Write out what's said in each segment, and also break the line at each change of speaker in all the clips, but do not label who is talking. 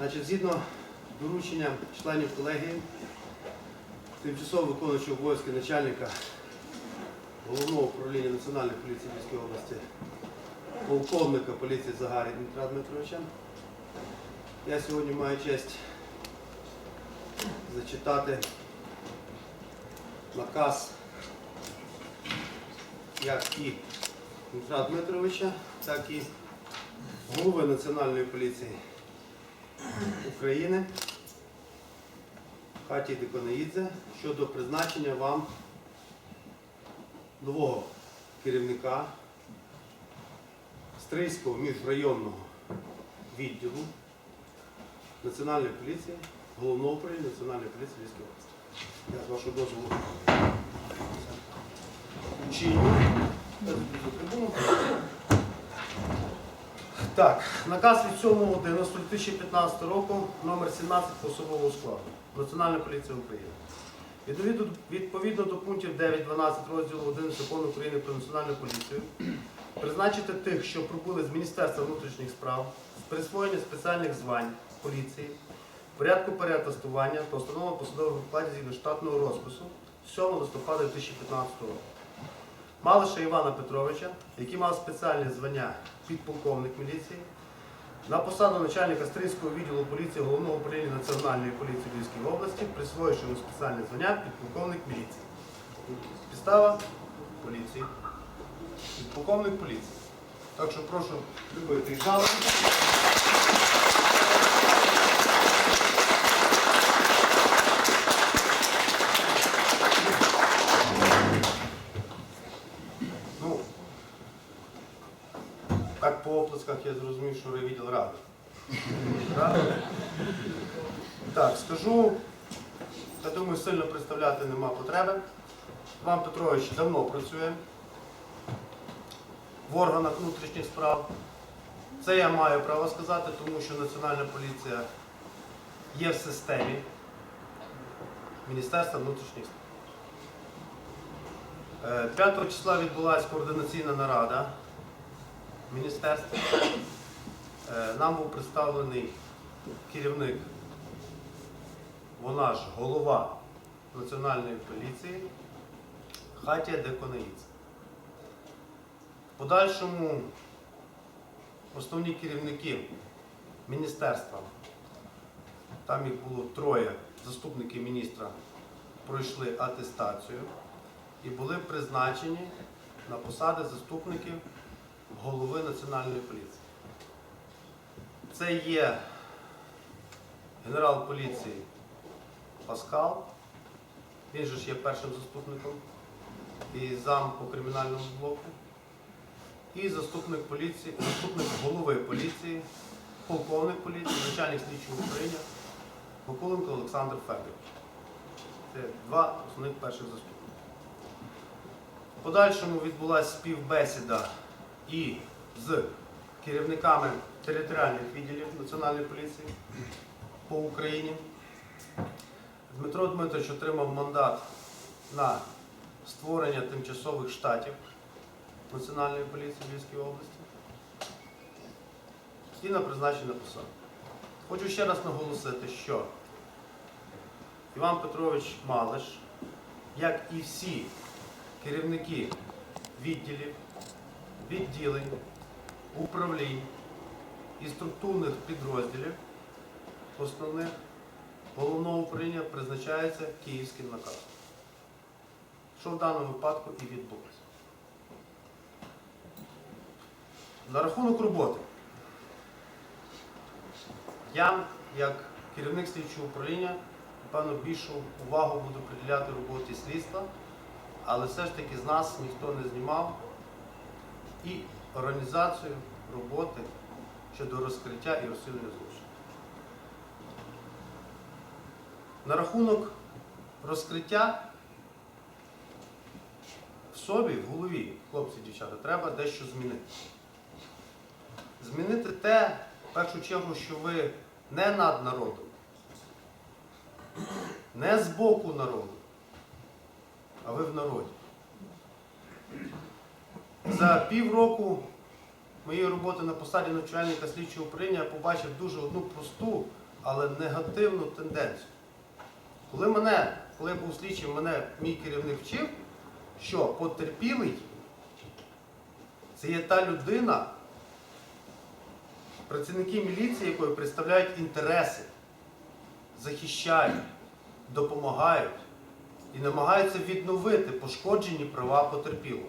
Значить, згідно доручення членів колегії, тимчасово виконуючого обов'язки начальника головного управління Національної поліції Львівської області, полковника поліції Загарі Дмитра Дмитровича, я сьогодні маю честь зачитати наказ як і Дмитра Дмитровича, так і голови Національної поліції України Хаті Деконаїдзе щодо призначення вам нового керівника Стрийського міжрайонного відділу Національної поліції, головного управління Національної поліції Львівської області. Я з вашого дозволу чиню. Трибуну. Так, наказ від 7.11.2015 року номер 17 по особовому складу. Національна поліція України. Відповідно, відповідно до пунктів 9-12 розділу 1 закону України про національну поліцію, призначити тих, що прибули з Міністерства внутрішніх справ, з присвоєння спеціальних звань поліції, порядку переатестування та установлено посадових окладів згідно штатного розпису 7 листопада 2015 року. Малиша Івана Петровича, який мав спеціальне звання підполковник міліції, на посаду начальника Стрийського відділу поліції головного управління Національної поліції Львівської області, присвоївши йому спеціальне звання підполковник міліції. Підстава поліції. Підполковник поліції. Так що прошу любити їх жалобу. Ну, так я зрозумів, що відділ ради. Так, скажу, я думаю, сильно представляти нема потреби. Іван Петрович давно працює в органах внутрішніх справ. Це я маю право сказати, тому що Національна поліція є в системі Міністерства внутрішніх справ. Е, 5 числа відбулася координаційна нарада міністерства. Е, Нам був представлений керівник, вона ж голова Національної поліції Хатія Деконаїц. В подальшому основні керівники міністерства, там їх було троє заступників міністра, пройшли атестацію і були призначені на посади заступників голови Національної поліції. Це є генерал поліції Паскал, він же ж є першим заступником і зам по кримінальному блоку, і заступник поліції, заступник голови поліції, полковник поліції, начальник слідчого управління Миколенко Олександр Федорович. Це два основних перших заступника. В подальшому відбулася співбесіда і з керівниками територіальних відділів Національної поліції по Україні. Дмитро Дмитрович отримав мандат на створення тимчасових штатів Національної поліції Львівської області і на призначення посаду. Хочу ще раз наголосити, що Іван Петрович Малиш, як і всі керівники відділів, відділень, управлінь і структурних підрозділів основних головного управління призначається київським наказом. Що в даному випадку і відбулося. На рахунок роботи. Я, як керівник слідчого управління, напевно, більшу увагу буду приділяти роботі слідства, але все ж таки з нас ніхто не знімав і організацію роботи щодо розкриття і розслідування злочину. На рахунок розкриття в собі, в голові, хлопці дівчата, треба дещо змінити. Змінити те, в першу чергу, що ви не над народом, не з боку народу, а ви в народі. За півроку моєї роботи на посаді начальника слідчого управління я побачив дуже одну просту, але негативну тенденцію. Коли мене, коли я був слідчим, мене мій керівник вчив, що потерпілий це є та людина, працівники міліції, якої представляють інтереси, захищають, допомагають і намагаються відновити пошкоджені права потерпілого.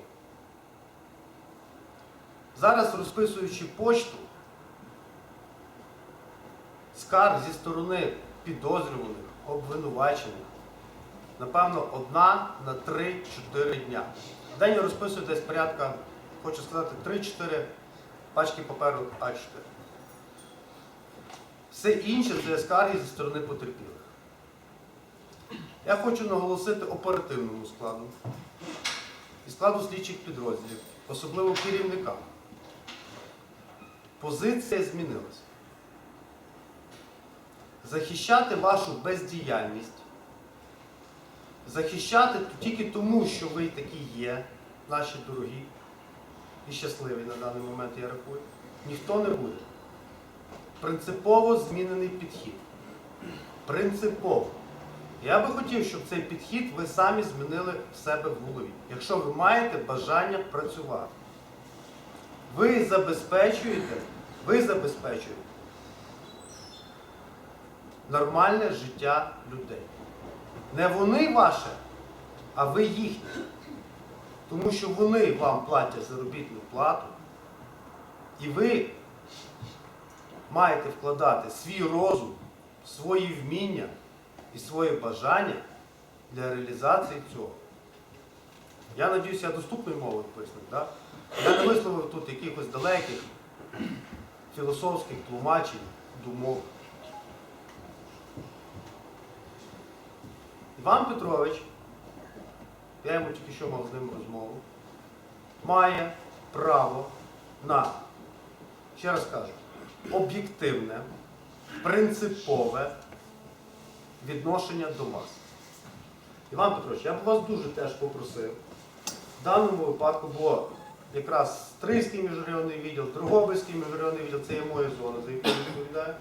Зараз розписуючи почту, скарг зі сторони підозрюваних, обвинувачених, напевно, одна на 3-4 дня. В день я розписую десь порядка, хочу сказати, 3-4 пачки паперу А4. Все інше це скарги зі сторони потерпілих. Я хочу наголосити оперативному складу і складу слідчих підрозділів, особливо керівникам. Позиція змінилася. Захищати вашу бездіяльність, захищати тільки тому, що ви такі є, наші дорогі і щасливі на даний момент, я рахую, ніхто не буде. Принципово змінений підхід. Принципово. Я би хотів, щоб цей підхід ви самі змінили в себе в голові, якщо ви маєте бажання працювати. Ви забезпечуєте, ви забезпечуєте нормальне життя людей. Не вони ваше, а ви їхні. Тому що вони вам платять заробітну плату, і ви маєте вкладати свій розум, свої вміння і своє бажання для реалізації цього. Я надіюся, я доступною мовою пояснив. Да? Я не висловив тут якихось далеких філософських тлумачень, думок. Іван Петрович, я йому тільки що мав з ним розмову, має право на, ще раз кажу, об'єктивне, принципове відношення до вас. Іван Петрович, я б вас дуже теж попросив. В даному випадку, бо якраз Стрийський міжрайонний відділ, Дрогобицький міжрайонний відділ це є моя зона, за яку я відповідаю.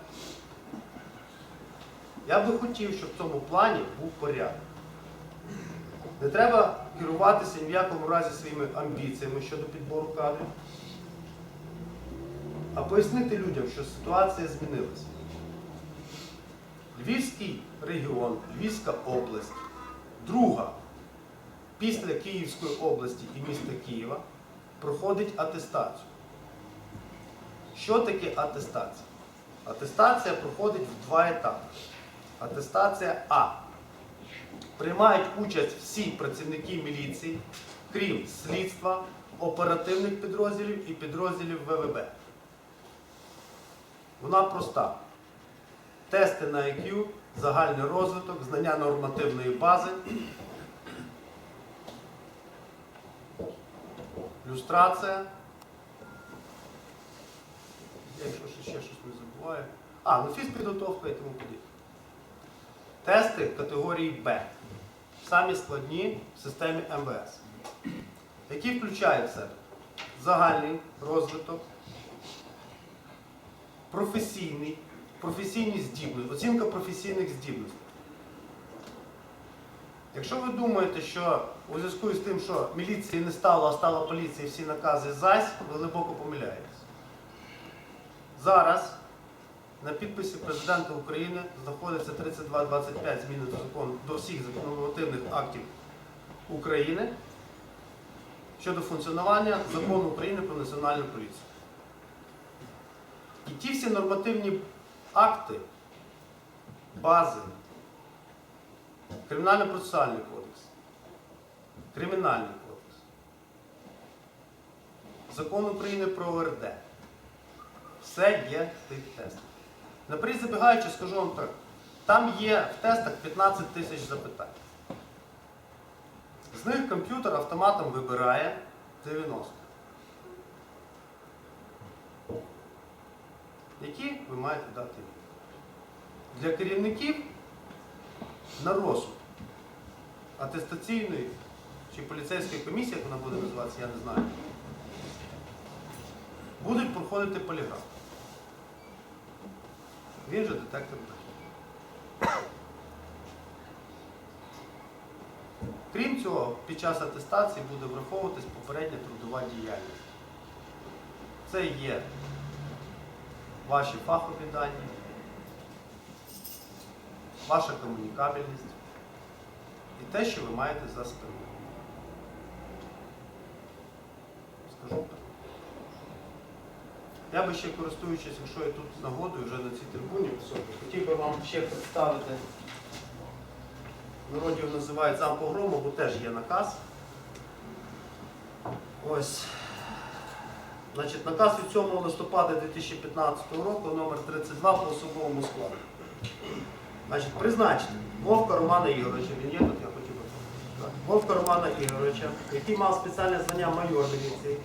Я би хотів, щоб в цьому плані був порядок. Не треба керуватися ні в якому разі своїми амбіціями щодо підбору кадрів, а пояснити людям, що ситуація змінилася. Львівський регіон, Львівська область, друга після Київської області і міста Києва проходить атестацію. Що таке атестація? Атестація проходить в два етапи. Атестація А. Приймають участь всі працівники міліції, крім слідства, оперативних підрозділів і підрозділів ВВБ. Вона проста. Тести на IQ, загальний розвиток, знання нормативної бази, люстрація. Якщо ще, щось не забуваю. А, ну фізпідготовка і тому подібне. Тести категорії Б. Самі складні в системі МВС. Які включають в себе загальний розвиток, професійний, професійні здібності, оцінка професійних здібностей. Якщо ви думаєте, що у зв'язку з тим, що міліції не стало, а стала поліція, всі накази зась, ви глибоко помиляєтесь. Зараз на підписі президента України знаходиться 3225 зміни до закону до всіх законодавних актів України щодо функціонування закону України про національну поліцію. І ті всі нормативні акти, бази, Кримінально-процесуальний кодекс, Кримінальний кодекс, Закон України про ОРД. Все є в тих тестах. Наперед забігаючи, скажу вам так. Там є в тестах 15 тисяч запитань. З них комп'ютер автоматом вибирає 90. Які ви маєте дати відповідь. Для керівників на розсуд атестаційної чи поліцейської комісії, як вона буде називатися, я не знаю, будуть проходити поліграф. Він же детектор брехні. Крім цього, під час атестації буде враховуватись попередня трудова діяльність. Це є ваші фахові дані, ваша комунікабельність і те, що ви маєте за спиною. Скажу. Я би ще користуючись, якщо я тут нагодою вже на цій трибуні високій, хотів би вам ще представити. В народі називають зам погрому, бо теж є наказ. Ось. Значить, наказ від 7 листопада 2015 року, номер 32 по особовому складу. Значить, призначити Вовка Романа Ігоровича, він є тут, я хотів би. Так. Вовка Романа Ігоровича, який мав спеціальне звання майор міліції,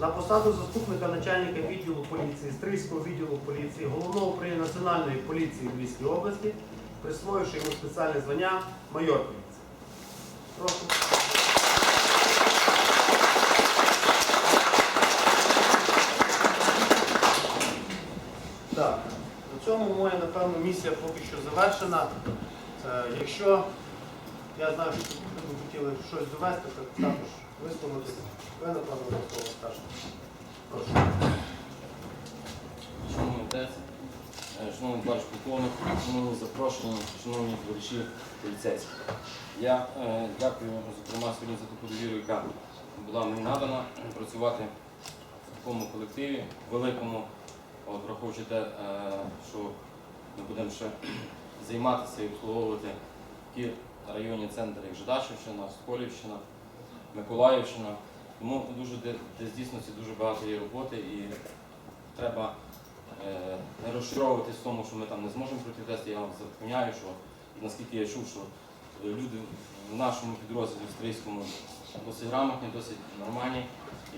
на посаду заступника начальника відділу поліції, Стрийського відділу поліції, головного управління Національної поліції в Львівській області, присвоївши йому спеціальне звання майор поліції. Прошу. Так, на цьому моя, напевно, місія поки що завершена. Якщо я знаю, що ви хотіли щось довести, так також висловитися. Ви, напевно, до слова скажете. Прошу.
Шановний отець, е, шановний товариш полковник, шановні запрошені, шановні товариші поліцейські. Я е, дякую, зокрема, сьогодні за таку довіру, яка була мені надана працювати в такому колективі, великому, от, враховуючи те, е, що ми будемо ще займатися і обслуговувати ті районні центри, як Жидачівщина, Сколівщина, Миколаївщина. Тому дуже де, здійснюється дуже багато є роботи і треба е, не розчаровуватись в тому, що ми там не зможемо пройти тест. Я вам запевняю, що наскільки я чув, що люди в нашому підрозділі в Стрийському досить грамотні, досить нормальні.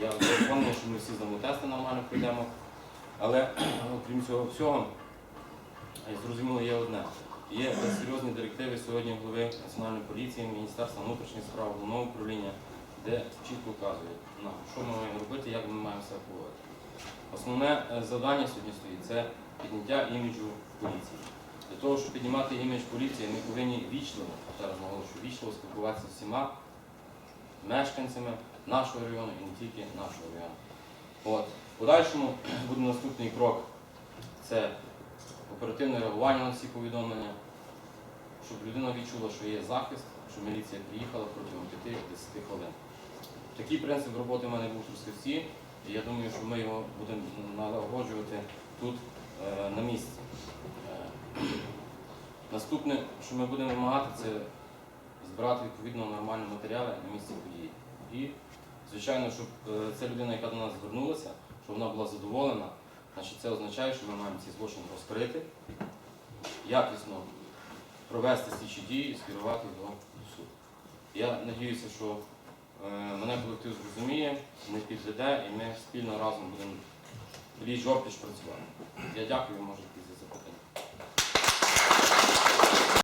Я впевнений, що ми всі здамо тести нормально пройдемо. Але окрім цього всього, зрозуміло є одне. Є серйозні директиви сьогодні голови Національної поліції, Міністерства внутрішніх справ, головного управління, де чітко вказують, що ми маємо робити, як ми маємо себе поводити. Основне е, завдання сьогодні стоїть це підняття іміджу поліції. Для того, щоб піднімати імідж поліції, ми повинні вічливо, зараз наголошую, вічливо спілкуватися з всіма мешканцями нашого району і не тільки нашого району. От. В подальшому буде наступний крок це оперативне реагування на ці повідомлення, щоб людина відчула, що є захист, що міліція приїхала протягом 5-10 хвилин. Такий принцип роботи в мене був в Трускавці, і я думаю, що ми його будемо налагоджувати тут е, на місці. Е, Наступне, що ми будемо вимагати, це збирати відповідно нормальні матеріали на місці події. І, звичайно, щоб е, ця людина, яка до нас звернулася, щоб вона була задоволена, значить це означає, що ми маємо ці злочини розкрити, якісно провести слідчі дії і скерувати до суду. Я сподіваюся, що е, мене колектив зрозуміє, не підведе, і ми спільно разом будемо пліч опліч працювати. Я дякую, може.